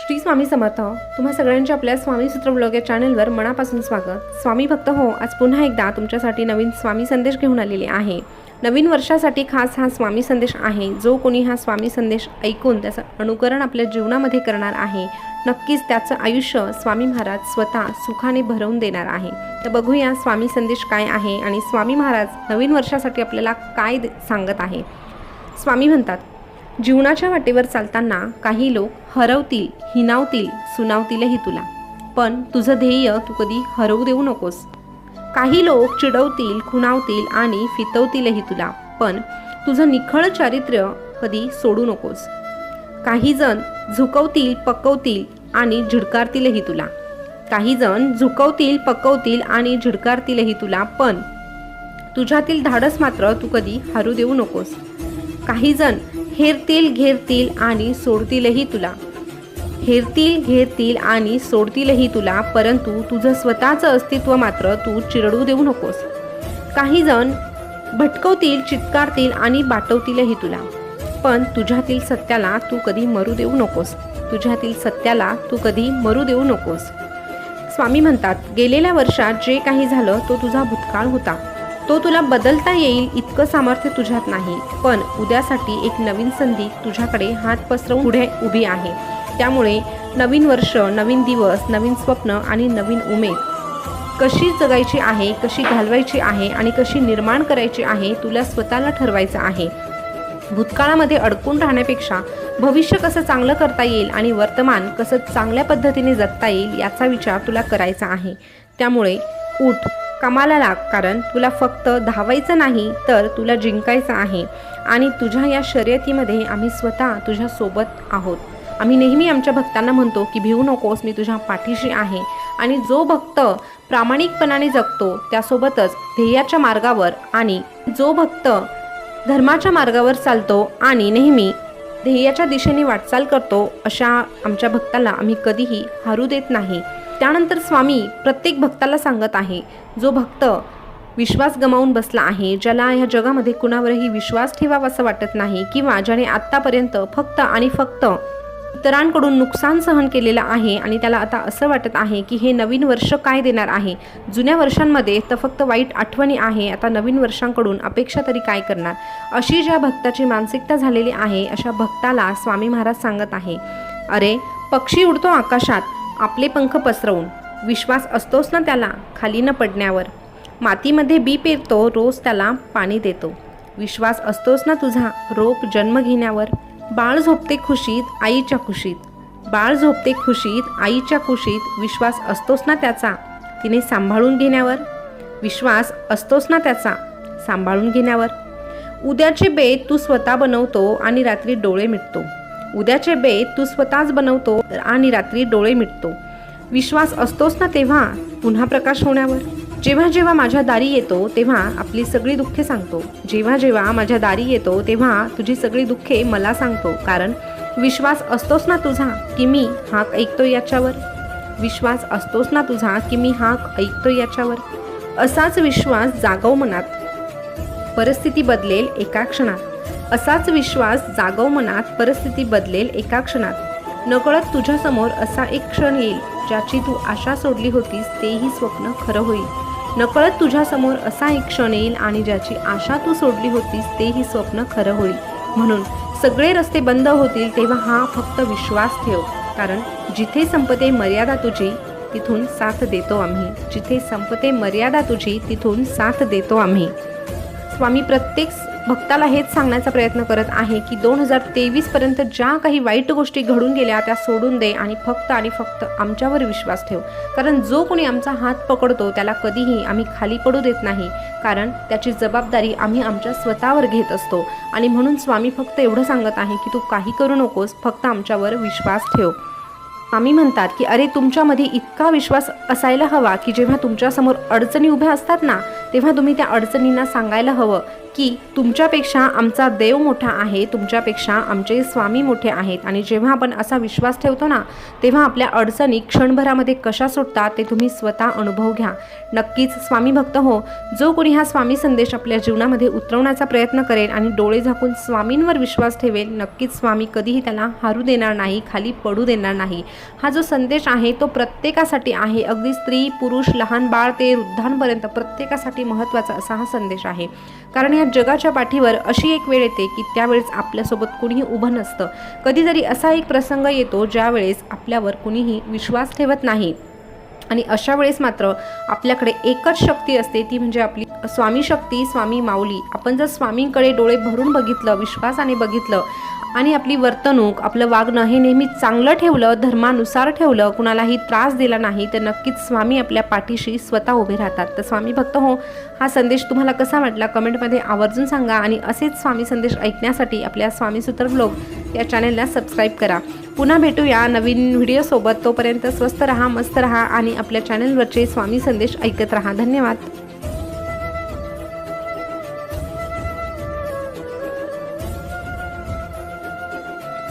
श्री स्वामी समर्थ. तुम्हा सगळ्यांच्या आपल्या स्वामी सूत्र ब्लॉग या चॅनलवर मनापासून स्वागत. स्वामी भक्त हो आज पुन्हा एकदा तुमच्यासाठी नवीन स्वामी संदेश घेऊन आलेले आहे. नवीन वर्षासाठी खास हा स्वामी संदेश आहे. जो कोणी हा स्वामी संदेश ऐकून त्याचं अनुकरण आपल्या जीवनामध्ये करणार आहे नक्कीच त्याचं आयुष्य स्वामी महाराज स्वतः सुखाने भरवून देणार आहे. तर बघूया स्वामी संदेश काय आहे आणि स्वामी महाराज नवीन वर्षासाठी आपल्याला काय दे- सांगत आहे. स्वामी म्हणतात जीवनाच्या वाटेवर चालताना काही लोक हरवतील हिनावतील सुनावतीलही तुला. पण तुझं ध्येय तू कधी हरवू देऊ नकोस. काही लोक चिडवतील खुणावतील आणि फितवतीलही तुला. पण तुझं निखळ चारित्र्य कधी सोडू नकोस. काही जण झुकवतील पकवतील आणि झिडकारतीलही तुला. काही जण झुकवतील पकवतील आणि झिडकारतीलही तुला पण तुझ्यातील धाडस मात्र तू कधी हरू देऊ नकोस. काही जण हेरतील घेरतील आणि सोडतीलही तुला. हेरतील घेरतील आणि सोडतीलही तुला परंतु तुझं स्वतःचं अस्तित्व मात्र तू चिरडू देऊ नकोस. काही जण भटकवतील चित्कारतील आणि बाटवतीलही तुला. पण तुझ्यातील सत्याला तू कधी मरू देऊ नकोस. तुझ्यातील सत्याला तू कधी मरू देऊ नकोस. स्वामी म्हणतात गेलेल्या वर्षात जे काही झालं तो तुझा भूतकाळ होता. तो तुला बदलता येईल इतकं सामर्थ्य तुझ्यात नाही. पण उद्यासाठी एक नवीन संधी तुझ्याकडे हात पसरवून पुढे उभी आहे. त्यामुळे नवीन वर्ष नवीन दिवस नवीन स्वप्न आणि नवीन उमेद कशी जगायची आहे कशी घालवायची आहे आणि कशी निर्माण करायची आहे तुला स्वतःला ठरवायचं आहे. भूतकाळामध्ये अडकून राहण्यापेक्षा भविष्य कसं चांगलं करता येईल आणि वर्तमान कसं चांगल्या पद्धतीने जगता येईल याचा विचार तुला करायचा आहे. त्यामुळे उठ कामाला लाग कारण तुला फक्त धावायचं नाही तर तुला जिंकायचं आहे आणि तुझ्या या शर्यतीमध्ये आम्ही स्वतः तुझ्यासोबत आहोत. आम्ही नेहमी आमच्या भक्तांना म्हणतो की भिवू नकोस मी तुझ्या पाठीशी आहे. आणि जो भक्त प्रामाणिकपणाने जगतो त्यासोबतच ध्येयाच्या मार्गावर आणि जो भक्त धर्माच्या मार्गावर चालतो आणि नेहमी ध्येयाच्या दिशेने वाटचाल करतो अशा आमच्या भक्ताला आम्ही कधीही हरू देत नाही. त्यानंतर स्वामी प्रत्येक भक्ताला सांगत आहे जो भक्त विश्वास गमावून बसला आहे ज्याला ह्या जगामध्ये कुणावरही विश्वास ठेवावा असं वाटत नाही किंवा ज्याने आत्तापर्यंत फक्त आणि फक्त इतरांकडून नुकसान सहन केलेलं आहे आणि त्याला आता असं वाटत आहे की हे नवीन वर्ष काय देणार आहे? जुन्या वर्षांमध्ये तर फक्त वाईट आठवणी आहे आता नवीन वर्षांकडून अपेक्षा तरी काय करणार? अशी ज्या भक्ताची मानसिकता झालेली आहे अशा भक्ताला स्वामी महाराज सांगत आहे अरे पक्षी उडतो आकाशात आपले पंख पसरवून. विश्वास असतोच ना त्याला खाली न पडण्यावर. मातीमध्ये बी पेरतो रोज त्याला पाणी देतो. विश्वास असतोच ना तुझा रोप जन्म घेण्यावर. बाळ झोपते खुशीत आईच्या खुशीत. बाळ झोपते खुशीत आईच्या खुशीत विश्वास असतोच ना त्याचा? तिने सांभाळून घेण्यावर? विश्वास असतोच ना त्याचा? सांभाळून घेण्यावर? उद्याचे बेत तू स्वतः बनवतो आणि रात्री डोळे मिटतो. उद्याचे बेत तू स्वतःच बनवतो आणि रात्री डोळे मिटतो. विश्वास असतोच ना तेव्हा? पुन्हा प्रकाश होण्यावर? जेव्हा जेव्हा माझ्या दारी येतो तेव्हा आपली सगळी दुःखे सांगतो. जेव्हा जेव्हा माझ्या दारी येतो तेव्हा तुझी सगळी दुःखे मला सांगतो. कारण विश्वास असतोच ना तुझा की मी हाक ऐकतो याच्यावर? विश्वास असतोच ना तुझा की मी हाक ऐकतो याच्यावर? असाच विश्वास जागव मनात. परिस्थिती बदलेल एका क्षणात. असाच विश्वास जागव मनात परिस्थिती बदलेल एका क्षणात. नकळत तुझ्यासमोर असा एक क्षण येईल ज्याची तू आशा सोडली होतीस तेही स्वप्न खरं होईल. नकळत तुझ्यासमोर असा एक क्षण येईल आणि ज्याची आशा तू सोडली होतीस तेही स्वप्न खरं होईल. म्हणून सगळे रस्ते बंद होतील तेव्हा हा फक्त विश्वास ठेव. कारण जिथे संपते मर्यादा तुझी तिथून साथ देतो आम्ही. जिथे संपते मर्यादा तुझी तिथून साथ देतो आम्ही. स्वामी प्रत्येक भक्ताला हेच सांगण्याचा प्रयत्न करत आहे की दोन हजार तेवीसपर्यंत ज्या काही वाईट गोष्टी घडून गेल्या त्या सोडून दे आणि फक्त आणि फक्त आमच्यावर विश्वास ठेव. कारण जो कोणी आमचा हात पकडतो त्याला कधीही आम्ही खाली पडू देत नाही. कारण त्याची जबाबदारी आम्ही आमच्या स्वतःवर घेत असतो. आणि म्हणून स्वामी फक्त एवढं सांगत आहे की तू काही करू नकोस फक्त आमच्यावर विश्वास ठेव. आम्ही म्हणतात की अरे तुमच्यामध्ये इतका विश्वास असायला हवा की जेव्हा तुमच्यासमोर अडचणी उभ्या असतात ना तेव्हा तुम्ही त्या अडचणींना सांगायला हवं. की तुमच्यापेक्षा आमचा देव मोठा आहे तुमच्यापेक्षा आमचे स्वामी मोठे आहेत. आणि जेव्हा आपण असा विश्वास ठेवतो ना तेव्हा आपल्या अडचणी क्षणभरामध्ये कशा सुटतात ते तुम्ही स्वतः अनुभव घ्या. नक्कीच स्वामी भक्त हो जो कोणी हा स्वामी संदेश आपल्या जीवनामध्ये उतरवण्याचा प्रयत्न करेल आणि डोळे झाकून स्वामींवर विश्वास ठेवेल नक्कीच स्वामी कधीही त्याला हारू देणार नाही खाली पडू देणार नाही. हा जो संदेश आहे तो प्रत्येकासाठी आहे. अगदी स्त्री पुरुष लहान बाळ ते वृद्धांपर्यंत प्रत्येकासाठी महत्त्वाचा असा हा संदेश आहे. कारण या जगाच्या पाठीवर अशी एक वेळ येते की त्यावेळेस आपल्यासोबत कुणीही उभं नसतं. कधीतरी असा एक प्रसंग येतो ज्यावेळेस आपल्यावर कुणीही विश्वास ठेवत नाही. आणि अशा वेळेस मात्र आपल्याकडे एकच शक्ती असते ती म्हणजे आपली स्वामी शक्ती स्वामी माऊली. आपण जर स्वामींकडे डोळे भरून बघितलं विश्वासाने बघितलं आणि आपली वर्तणूक आपलं वागणं हे नेहमी चांगलं ठेवलं धर्मानुसार ठेवलं कुणालाही त्रास दिला नाही तर नक्कीच स्वामी आपल्या पाठीशी स्वतः उभे राहतात. तर स्वामी भक्त हो हा संदेश तुम्हाला कसा वाटला? कमेंटमध्ये आवर्जून सांगा आणि असेच स्वामी संदेश ऐकण्यासाठी आपल्या स्वामी सूत्र ब्लॉग या चॅनेलला सबस्क्राईब करा. पुन्हा भेटूया नवीन व्हिडिओसोबत तोपर्यंत स्वस्त रहा मस्त रहा आणि आपल्या चॅनलवरचे स्वामी संदेश ऐकत रहा. धन्यवाद.